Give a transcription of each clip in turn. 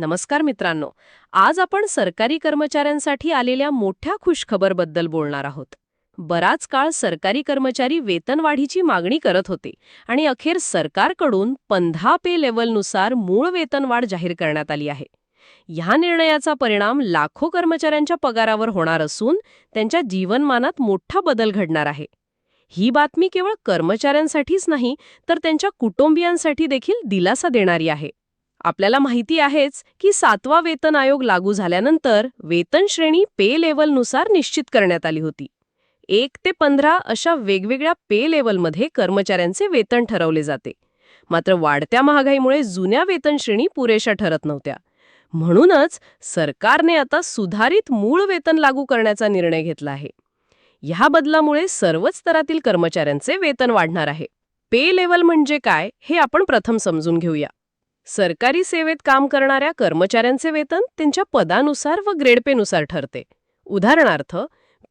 नमस्कार मित्रांनो. आज आपण सरकारी कर्मचाऱ्यांसाठी आलेल्या मोठ्या खुशखबरबद्दल बोलणार आहोत. बराच काळ सरकारी कर्मचारी वेतनवाढीची मागणी करत होते आणि अखेर सरकारकडून पंधरा पे लेवलनुसार मूळ वेतनवाढ जाहीर करण्यात आली आहे. ह्या निर्णयाचा परिणाम लाखो कर्मचाऱ्यांच्या पगारावर होणार असून त्यांच्या जीवनमानात मोठा बदल घडणार आहे. ही बातमी केवळ कर्मचाऱ्यांसाठीच नाही तर त्यांच्या कुटुंबियांसाठी देखील दिलासा देणारी आहे. आपल्याला माहिती आहेच की सातवा वेतन आयोग लागू झाल्यानंतर वेतन श्रेणी पे लेवलनुसार निश्चित करण्यात आली होती. एक ते पंधरा अशा वेगवेगळ्या पे लेवलमध्ये कर्मचाऱ्यांचे वेतन ठरवले जाते. मात्र वाढत्या महागाईमुळे जुन्या वेतन श्रेणी पुरेशा ठरत नव्हत्या. म्हणूनच सरकारने आता सुधारित मूळ वेतन लागू करण्याचा निर्णय घेतला आहे. ह्या बदलामुळे सर्वच स्तरातील कर्मचाऱ्यांचे वेतन वाढणार आहे. पे लेवल म्हणजे काय हे आपण प्रथम समजून घेऊया. सरकारी सेवेत काम करणाऱ्या कर्मचाऱ्यांचे वेतन त्यांच्या पदानुसार व ग्रेडपेनुसार ठरते. उदाहरणार्थ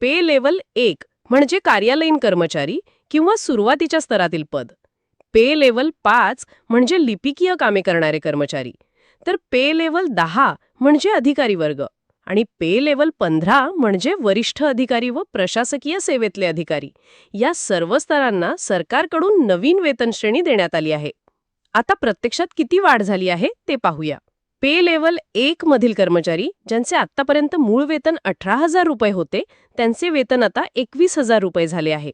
पे लेवल एक म्हणजे कार्यालयीन कर्मचारी किंवा सुरुवातीच्या स्तरातील पद. पे लेवल पाच म्हणजे लिपिकीय कामे करणारे कर्मचारी. तर पे लेवल दहा म्हणजे अधिकारी वर्ग आणि पे लेवल पंधरा म्हणजे वरिष्ठ अधिकारी व प्रशासकीय सेवेतले अधिकारी. या सर्व स्तरांना सरकारकडून नवीन वेतन श्रेणी देण्यात आली आहे. आता प्रत्यक्षात किती वाढ झाली आहे ते पाहूया. पे लेवल एक मधील कर्मचारी ज्यांचे आतापर्यंत मूळ वेतन अठरा हजार रुपये होते त्यांचे वेतन आता एकवीस हजार रुपये झाले आहे.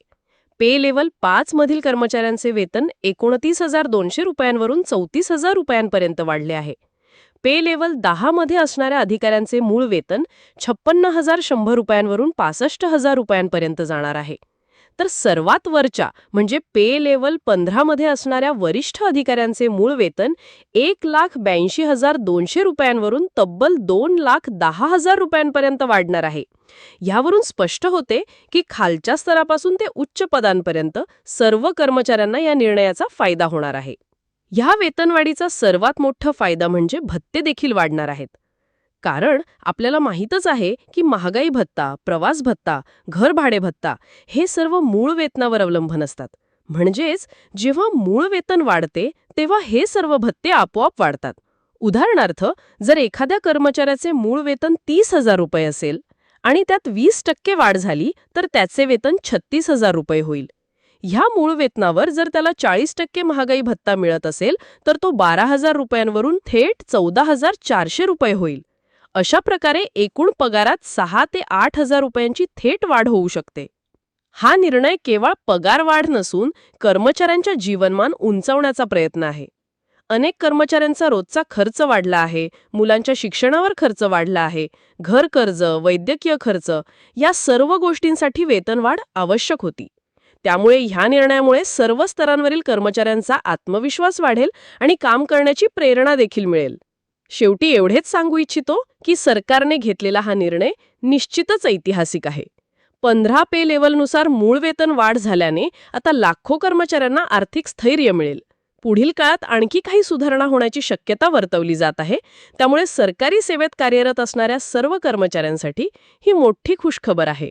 पे लेवल पाच मधील कर्मचाऱ्यांचे वेतन एकोणतीस हजार दोनशे रुपयांवरून चौतीस हजार रुपयांपर्यंत वाढले आहे. पे लेवल दहा मध्ये असणाऱ्या अधिकाऱ्यांचे मूळ वेतन छप्पन्न हजार शंभर रुपयांवरून पासष्ट हजार रुपयांपर्यंत जाणार आहे. तर सर्वात वरच्या म्हणजे पे लेवल पंधरामध्ये असणाऱ्या वरिष्ठ अधिकाऱ्यांचे मूळ वेतन एक लाख ब्याऐंशी हजार दोनशे रुपयांवरून तब्बल दोन लाख दहा हजार रुपयांपर्यंत वाढणार आहे. यावरून स्पष्ट होते की खालच्या स्तरापासून ते उच्च पदांपर्यंत सर्व कर्मचाऱ्यांना या निर्णयाचा फायदा होणार आहे. ह्या वेतनवाढीचा सर्वात मोठा फायदा म्हणजे भत्ते देखील वाढणार आहेत. कारण आपल्याला माहीतच आहे की महागाई भत्ता प्रवास भत्ता घर भाडे भत्ता हे सर्व मूळ वेतनावर अवलंबून असतात. म्हणजेच जेव्हा मूळ वेतन वाढते तेव्हा हे सर्व भत्ते आपोआप वाढतात. उदाहरणार्थ जर एखाद्या कर्मचाऱ्याचे मूळ वेतन तीस हजार रुपये असेल आणि त्यात वीस टक्के वाढ झाली तर त्याचे वेतन छत्तीस हजार रुपये होईल. ह्या मूळ वेतनावर जर त्याला चाळीस टक्के महागाई भत्ता मिळत असेल तर तो बारा हजार रुपयांवरून थेट चौदा हजार चारशे रुपये होईल. अशा प्रकारे एकूण पगारात सहा ते आठ हजार रुपयांची थेट वाढ होऊ शकते. हा निर्णय केवळ पगार वाढ नसून कर्मचाऱ्यांच्या जीवनमान उंचावण्याचा प्रयत्न आहे. अनेक कर्मचाऱ्यांचा रोजचा खर्च वाढला आहे मुलांच्या शिक्षणावर खर्च वाढला आहे घर कर्ज वैद्यकीय खर्च या सर्व गोष्टींसाठी वेतनवाढ आवश्यक होती. त्यामुळे ह्या निर्णयामुळे सर्व स्तरांवरील कर्मचाऱ्यांचा आत्मविश्वास वाढेल आणि काम करण्याची प्रेरणा देखील मिळेल. शेवटी एवढेच सांगू इच्छितो की सरकारने घेतलेला हा निर्णय निश्चितच ऐतिहासिक आहे. पंधरा पे लेवलनुसार मूळ वेतन वाढ झाल्याने आता लाखो कर्मचाऱ्यांना आर्थिक स्थैर्य मिळेल. पुढील काळात आणखी काही सुधारणा होण्याची शक्यता वर्तवली जात आहे त्यामुळे सरकारी सेवेत कार्यरत असणाऱ्या सर्व कर्मचाऱ्यांसाठी ही मोठी खुशखबर आहे.